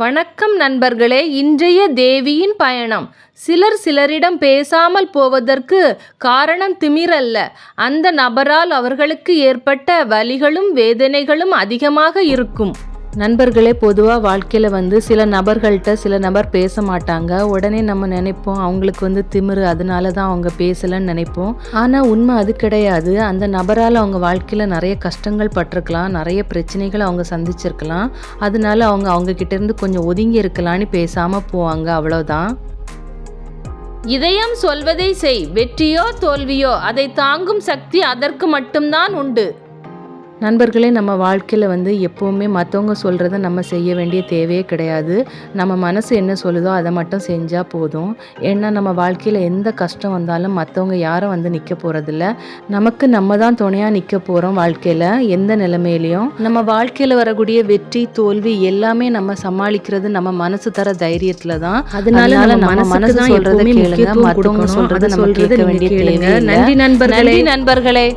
வணக்கம் நண்பர்களே இன்றைய தேவியின் பயணம். சிலர் சிலரிடம் பேசாமல் போவதற்கு காரணம் திமிரல்ல. அந்த நபரால் அவர்களுக்கு ஏற்பட்ட வலிகளும் வேதனைகளும் அதிகமாக இருக்கும். நண்பர்களே பொதுவாக வாழ்க்கையில் வந்து சில நபர்கள்ட்ட சில நபர் பேச மாட்டாங்க. உடனே நம்ம நினைப்போம் அவங்களுக்கு வந்து திமிரு அதனால தான் அவங்க பேசலைன்னு நினைப்போம். ஆனால் உண்மை அது கிடையாது. அந்த நபரால் அவங்க வாழ்க்கையில் நிறைய கஷ்டங்கள் பட்டிருக்கலாம். நிறைய பிரச்சனைகள் அவங்க சந்திச்சிருக்கலாம். அதனால அவங்க அவங்க இருந்து கொஞ்சம் ஒதுங்கி இருக்கலான்னு பேசாமல் போவாங்க. அவ்வளோதான் இதயம் சொல்வதை செய். வெற்றியோ தோல்வியோ அதை தாங்கும் சக்தி அதற்கு மட்டும்தான் உண்டு. நண்பர்களே நம்ம வாழ்க்கையில் வந்து எப்போவுமே மற்றவங்க சொல்கிறத நம்ம செய்ய வேண்டிய தேவையே கிடையாது. நம்ம மனசு என்ன சொல்லுதோ அதை மட்டும் செஞ்சால் போதும். ஏன்னா நம்ம வாழ்க்கையில் எந்த கஷ்டம் வந்தாலும் மற்றவங்க யாரும் வந்து நிற்க போகிறதில்ல நமக்கு நம்ம தான் துணையாக நிற்க போகிறோம் வாழ்க்கையில். எந்த நிலைமையிலையும். நம்ம வாழ்க்கையில் வரக்கூடிய வெற்றி தோல்வி எல்லாமே நம்ம சமாளிக்கிறது நம்ம மனசு தர தைரியத்தில் தான். அதனால நம்ம மனசு சொல்கிறத கேளுங்க. மற்றவங்க சொல்கிறத நம்ம கேட்க வேண்டிய நன்றி நண்பர்களே. நண்பர்களே.